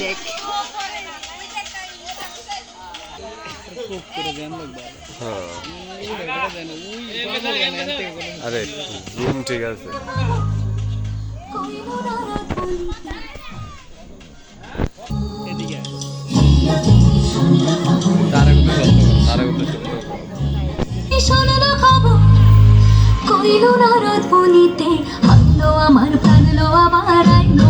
দেখ আরে রুম ঠিক আছে। এদিকে শোনানো খবর কইল নারদ বনিতে হলো আমার প্রাণলো আবার আইলো।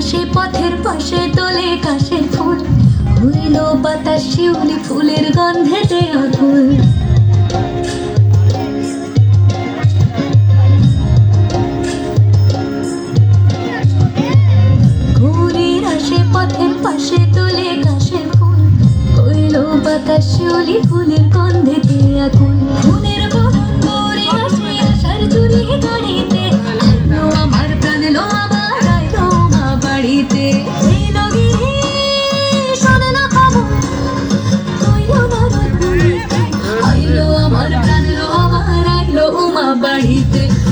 আসে পথের পাশে তোলে কাশের ফুল। হইল বাতাস, শিউলি ফুলের আসে, পথের পাশে তোলে কাশের ফুল। বাতাস, শিউলি ফুলের গন্ধেতে আকুল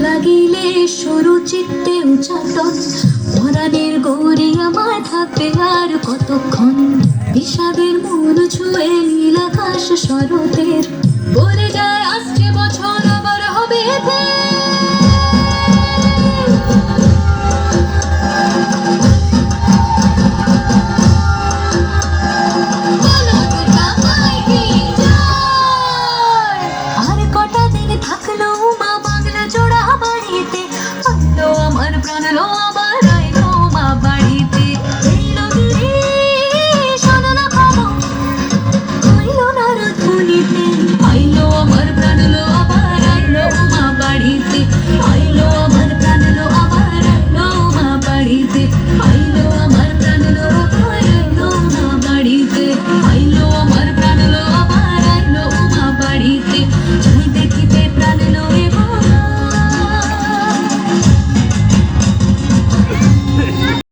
লাগিলে সরু চিত্তে উচাটন পরাণের গৌরী আমার থাকবে আর কতক্ষণ? বিষাদের মন ছুঁয়ে নীল আকাশ শরতের। বলে যায় আসছে বছর, আবার হবে। প্রাণ লো আবার